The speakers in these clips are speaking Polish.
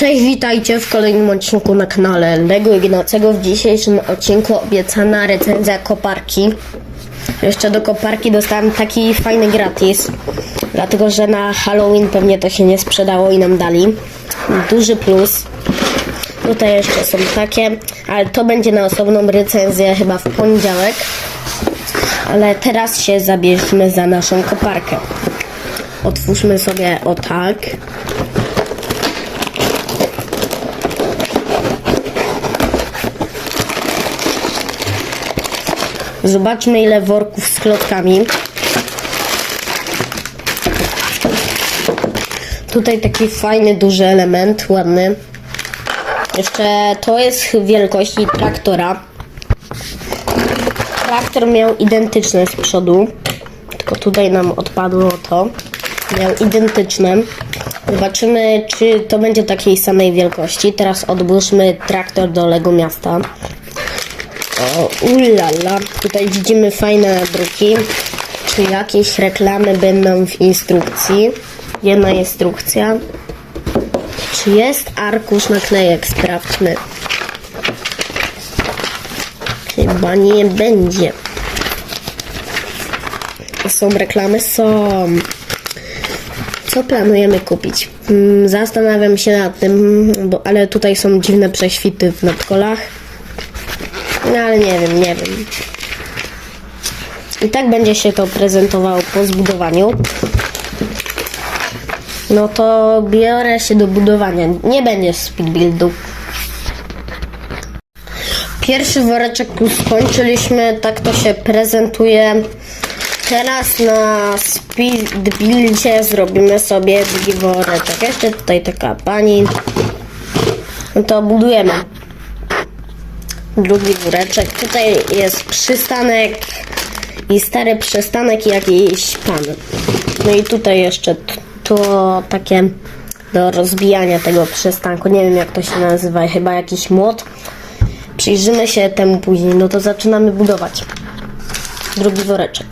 Cześć, witajcie w kolejnym odcinku na kanale Lego Ignacego. W dzisiejszym odcinku obiecana recenzja koparki. Jeszcze do koparki dostałem taki fajny gratis, dlatego że na Halloween pewnie to się nie sprzedało i nam dali. Duży plus. Tutaj jeszcze są takie, ale to będzie na osobną recenzję chyba w poniedziałek. Ale teraz się zabierzmy za naszą koparkę. Otwórzmy sobie o tak. Zobaczmy ile worków z klockami. Tutaj taki fajny, duży element, ładny. Jeszcze to jest wielkości traktora. Traktor miał identyczne z przodu, tylko tutaj nam odpadło to. Miał identyczne. Zobaczymy, czy to będzie takiej samej wielkości. Teraz odłóżmy traktor do Lego Miasta. O, ulala. Tutaj widzimy fajne druki. Czy jakieś reklamy będą w instrukcji? Jedna instrukcja. Czy jest arkusz naklejek? Sprawdźmy. Chyba nie będzie. Są reklamy? Są. Co planujemy kupić? Mm, Zastanawiam się nad tym, bo, ale tutaj są dziwne prześwity w nadkolach. No ale nie wiem, nie wiem. I tak będzie się to prezentowało po zbudowaniu. No to biorę się do budowania. Nie będzie speed buildu. Pierwszy woreczek tu skończyliśmy, tak to się prezentuje. Teraz na speed buildzie zrobimy sobie drugi woreczek. Jeszcze tutaj taka pani. No to budujemy drugi woreczek. Tutaj jest przystanek i stary przystanek i jakiś pan. No i tutaj jeszcze to takie do rozbijania tego przystanku. Nie wiem jak to się nazywa, chyba jakiś młot. Przyjrzymy się temu później. No to zaczynamy budować. Drugi woreczek.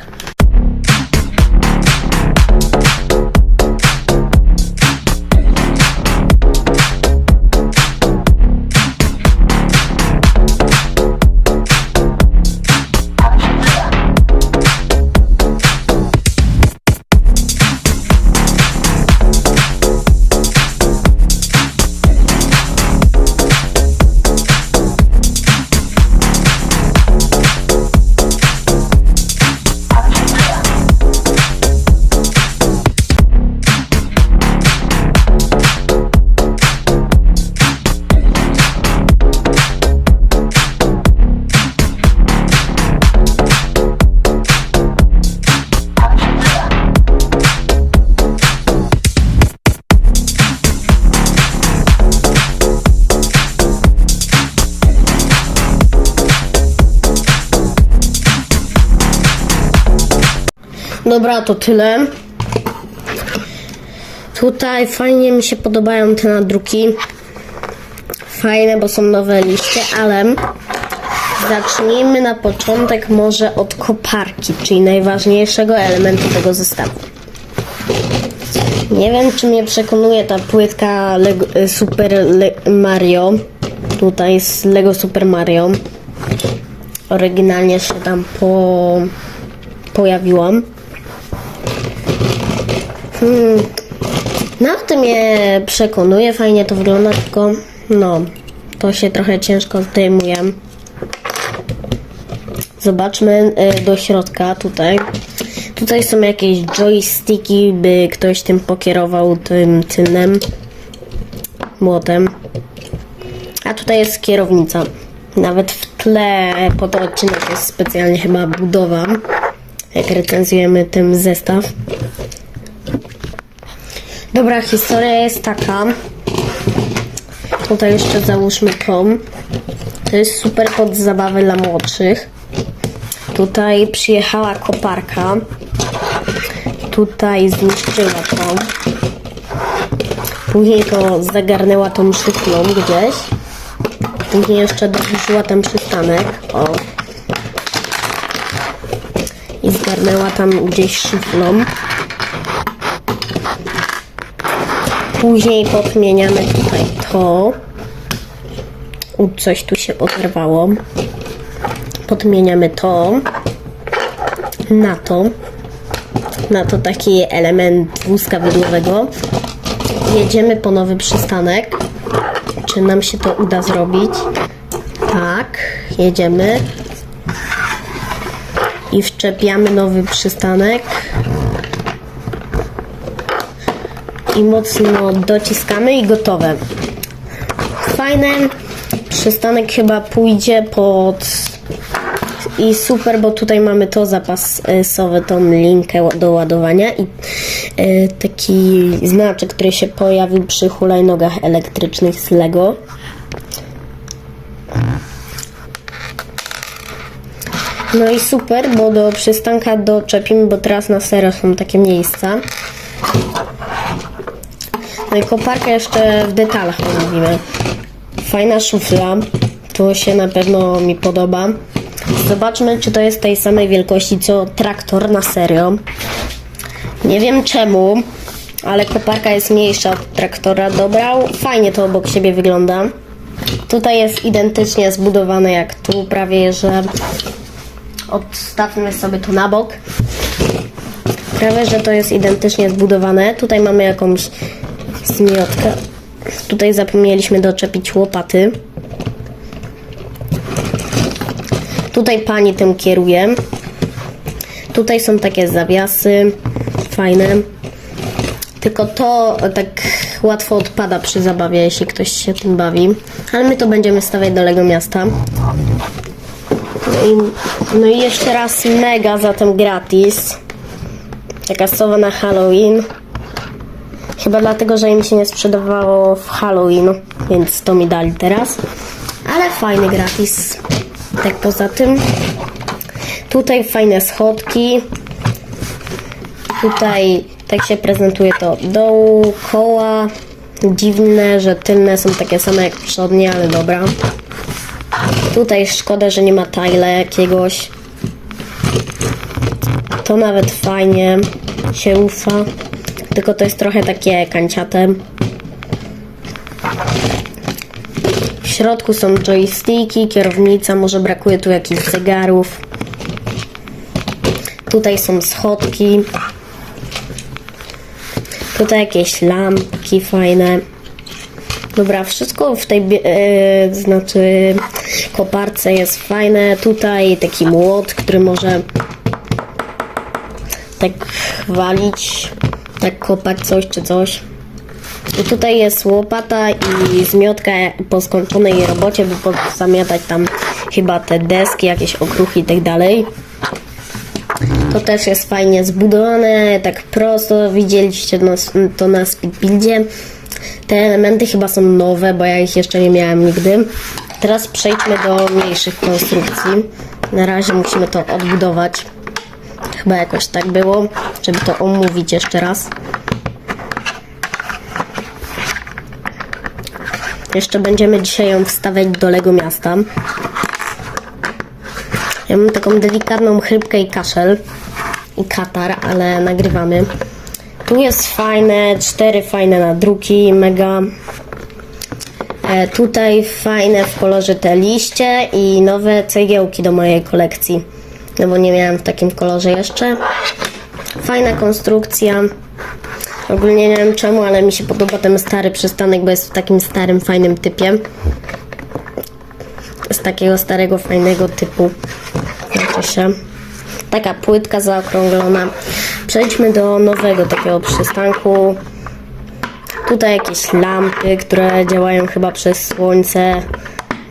Dobra, to tyle. Tutaj fajnie mi się podobają te nadruki. Fajne, bo są nowe liście, ale zacznijmy na początek może od koparki, czyli najważniejszego elementu tego zestawu. Nie wiem, czy mnie przekonuje ta płytka Lego, e, Super Mario. Tutaj z Lego Super Mario. Oryginalnie się tam po... pojawiłam. Hmm. No, to mnie przekonuje, fajnie to wygląda, tylko no, to się trochę ciężko zdejmuje. Zobaczmy y, do środka tutaj. Tutaj są jakieś joysticki, by ktoś tym pokierował tym tylnym młotem. A tutaj jest kierownica. Nawet w tle pod odcinek jest specjalnie chyba budowa. Jak recenzujemy ten zestaw. Dobra, historia jest taka. Tutaj jeszcze załóżmy tą. To jest super pod zabawę dla młodszych. Tutaj przyjechała koparka. Tutaj zniszczyła tą. Później to zagarnęła tą szyflą gdzieś. Później jeszcze dorzuciła tam przystanek. O. I zgarnęła tam gdzieś szyflą. Później podmieniamy tutaj to. U, coś tu się oderwało. Podmieniamy to na to. Na to taki element wózka wydłowego. Jedziemy po nowy przystanek. Czy nam się to uda zrobić? Tak, jedziemy. I wszczepiamy nowy przystanek. I mocno dociskamy i gotowe. Fajne. Przystanek chyba pójdzie pod i super, bo tutaj mamy to zapasowe, tą linkę do ładowania i e, taki znaczek, który się pojawił przy hulajnogach elektrycznych z Lego. No i super, bo do przystanka doczepimy, bo teraz na serio są takie miejsca. No i koparka jeszcze w detalach omówimy. Fajna szufla, to się na pewno mi podoba. Zobaczmy, czy to jest tej samej wielkości co traktor na serio. Nie wiem czemu, ale koparka jest mniejsza od traktora. Dobrał, fajnie to obok siebie wygląda. Tutaj jest identycznie zbudowane jak tu, prawie że odstawmy sobie to na bok. Prawie, że to jest identycznie zbudowane. Tutaj mamy jakąś zmiotkę. Tutaj zapomnieliśmy doczepić łopaty. Tutaj pani tym kieruje. Tutaj są takie zawiasy fajne. Tylko to tak łatwo odpada przy zabawie, jeśli ktoś się tym bawi. Ale my to będziemy stawiać do Lego Miasta. No i, no i jeszcze raz mega zatem gratis. Taka sowa na Halloween. Chyba dlatego, że im się nie sprzedawało w Halloween, więc to mi dali teraz. Ale fajny gratis. Tak poza tym. Tutaj fajne schodki. Tutaj tak się prezentuje to od dołu, koła. Dziwne, że tylne są takie same jak przodnie, ale dobra. Tutaj szkoda, że nie ma tajla jakiegoś. To nawet fajnie się ufa. Tylko to jest trochę takie kanciate. W środku są joysticki, kierownica, może brakuje tu jakichś zegarów. Tutaj są schodki. Tutaj jakieś lampki fajne. Dobra, wszystko w tej, e, znaczy koparce jest fajne. Tutaj taki młot, który może tak walić, tak kopać coś czy coś. I tutaj jest łopata i zmiotka po skończonej robocie, by zamiatać tam chyba te deski, jakieś okruchy i tak dalej. To też jest fajnie zbudowane, tak prosto. Widzieliście to na speedbuildzie. Te elementy chyba są nowe, bo ja ich jeszcze nie miałem nigdy. Teraz przejdźmy do mniejszych konstrukcji. Na razie musimy to odbudować. Chyba jakoś tak było, żeby to omówić jeszcze raz. Jeszcze będziemy dzisiaj ją wstawiać do Lego Miasta. Ja mam taką delikatną chrypkę i kaszel i katar, ale nagrywamy. Tu jest fajne, cztery fajne nadruki, mega. E, tutaj fajne w kolorze te liście i nowe cegiełki do mojej kolekcji. No bo nie miałem w takim kolorze jeszcze. Fajna konstrukcja. Ogólnie nie wiem czemu, ale mi się podoba ten stary przystanek, bo jest w takim starym, fajnym typie. Z takiego starego, fajnego typu. Znaczy się. Taka płytka zaokrąglona. Przejdźmy do nowego takiego przystanku. Tutaj jakieś lampy, które działają chyba przez słońce,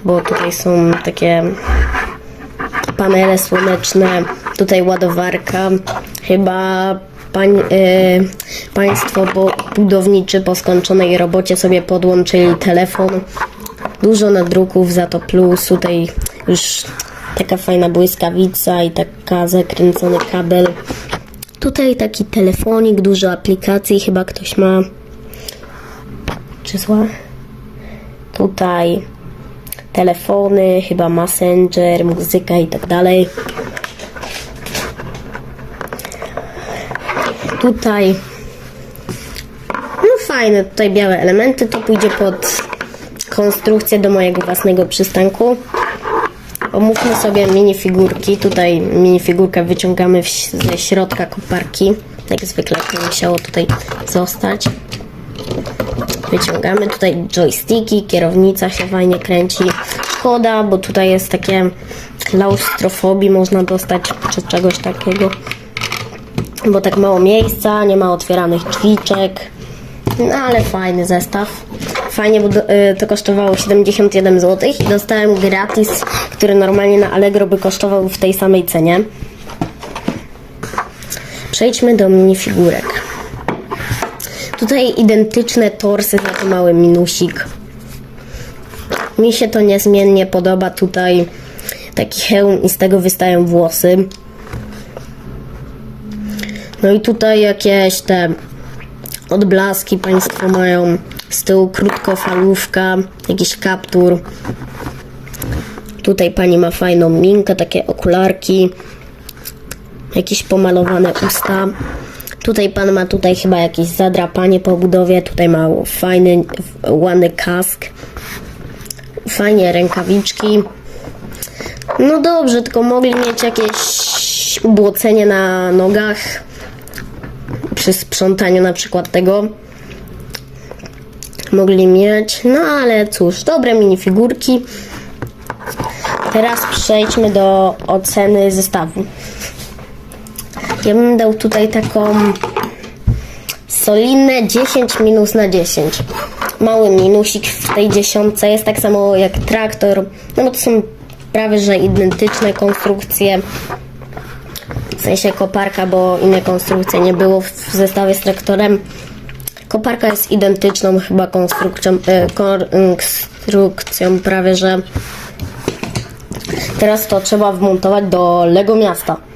bo tutaj są takie panele słoneczne, tutaj ładowarka, chyba pań, e, państwo bo, budowniczy po skończonej robocie sobie podłączyli telefon. Dużo nadruków, za to plus, tutaj już taka fajna błyskawica i taka zakręcony kabel. Tutaj taki telefonik, dużo aplikacji, chyba ktoś ma. Czy zła? Tutaj telefony, chyba Messenger, muzyka i tak dalej. Tutaj no fajne, tutaj białe elementy, to pójdzie pod konstrukcję do mojego własnego przystanku. Omówmy sobie minifigurki. Tutaj minifigurkę wyciągamy ze środka koparki. Jak zwykle to musiało tutaj zostać. Wyciągamy tutaj joysticki, kierownica się fajnie kręci. Szkoda, bo tutaj jest takie klaustrofobii można dostać czy czegoś takiego. Bo tak mało miejsca, nie ma otwieranych drzwiczek. No ale fajny zestaw. Fajnie, bo y, to kosztowało 71 zł i dostałem gratis, który normalnie na Allegro by kosztował w tej samej cenie. Przejdźmy do minifigurek. Tutaj identyczne torsy, za to mały minusik. Mi się to niezmiennie podoba. Tutaj taki hełm i z tego wystają włosy. No i tutaj jakieś te odblaski Państwo mają. Z tyłu krótkofalówka, jakiś kaptur. Tutaj pani ma fajną minkę, takie okularki. Jakieś pomalowane usta. Tutaj pan ma tutaj chyba jakieś zadrapanie po budowie. Tutaj ma fajny, ładny kask. Fajnie rękawiczki. No dobrze, tylko mogli mieć jakieś ubłocenie na nogach przy sprzątaniu na przykład tego mogli mieć, no ale cóż, dobre minifigurki. Teraz przejdźmy do oceny zestawu. Ja bym dał tutaj taką solidne 10 minus na 10. Mały minusik w tej dziesiątce jest tak samo jak traktor, no bo to są prawie że identyczne konstrukcje. W sensie koparka, bo innej konstrukcji nie było w zestawie z traktorem. Koparka jest identyczną chyba konstrukcją, e, konstrukcją prawie, że teraz to trzeba wmontować do Lego miasta.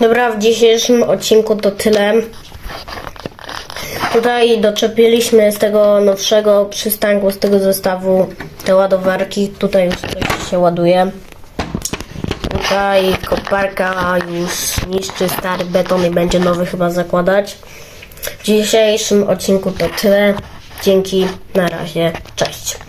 Dobra, w dzisiejszym odcinku to tyle. Tutaj doczepiliśmy z tego nowszego przystanku, z tego zestawu te ładowarki. Tutaj już coś się ładuje. Tutaj koparka już niszczy stary beton i będzie nowy chyba zakładać. W dzisiejszym odcinku to tyle. Dzięki, na razie, cześć.